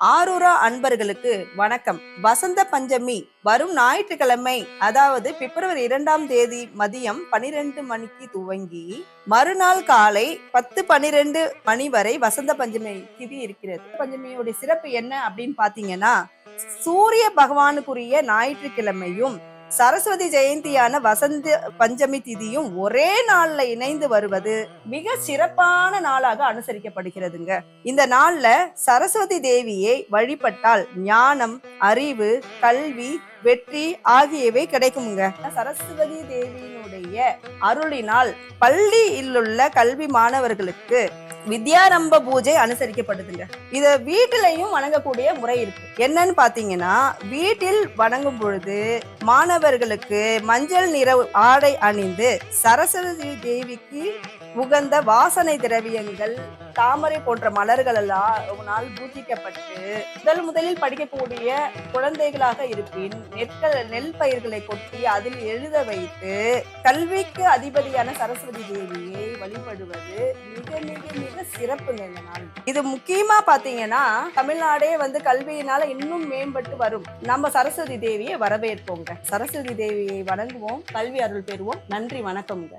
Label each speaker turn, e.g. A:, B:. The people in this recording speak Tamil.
A: ஆரூரா அன்பர்களுக்கு வணக்கம். வசந்த பஞ்சமி வரும் ஞாயிற்றுக்கிழமை அதாவது பிப்ரவரி இரண்டாம் தேதி மதியம் பனிரெண்டு மணிக்கு துவங்கி மறுநாள் காலை பத்து பனிரெண்டு மணி வரை வசந்த பஞ்சமி திதி இருக்கிறது. பஞ்சமியோட சிறப்பு என்ன அப்படின்னு பாத்தீங்கன்னா சூரிய பகவானுக்குரிய ஞாயிற்றுக்கிழமையும் சரஸ்வதி ஜெயந்தியான வசந்த பஞ்சமி திதியும் ஒரே நாள்ல இணைந்து வருவது மிக சிறப்பான நாளாக அனுசரிக்கப்படுகிறதுங்க. இந்த நாள்ல சரஸ்வதி தேவியை வழிபட்டால் ஞானம் அறிவு கல்வி வெற்றி ஆகியவை கிடைக்குங்க சரஸ்வதி தேவியினுடைய அருளினால் பள்ளியில் உள்ள கல்வி மாணவர்களுக்கு வித்யாரம்ப பூஜை அனுசரிக்கப்படுதுங்க. இத வீட்டிலையும் வணங்கக்கூடிய முறை இருக்கு. என்னன்னு பாத்தீங்கன்னா வீட்டில் வணங்கும் பொழுது மாணவர்களுக்கு மஞ்சள் நிற ஆடை அணிந்து சரஸ்வதி தேவிக்கு உகந்த வாசனை திரவியங்கள் தாமரை போன்ற மலர்கள் எல்லாம் பூஜிக்கப்பட்டு முதல் முதலில் படிக்கக்கூடிய குழந்தைகளாக இருப்பின் நெற்கள் நெல் பயிர்களை கொட்டி அதில் எழுத வைத்து கல்விக்கு அதிபதியான சரஸ்வதி தேவியை வழிபடுவது மிக மிக மிக சிறப்புங்க இந்த நாள் இது முக்கியமா பாத்தீங்கன்னா தமிழ்நாடே வந்து கல்வியினால இன்னும் மேம்பட்டு வரும். நம்ம சரஸ்வதி தேவியை வரவேற்போங்க. சரஸ்வதி தேவியை வணங்குவோம். கல்வி அருள் பெறுவோம். நன்றி வணக்கம்ங்க.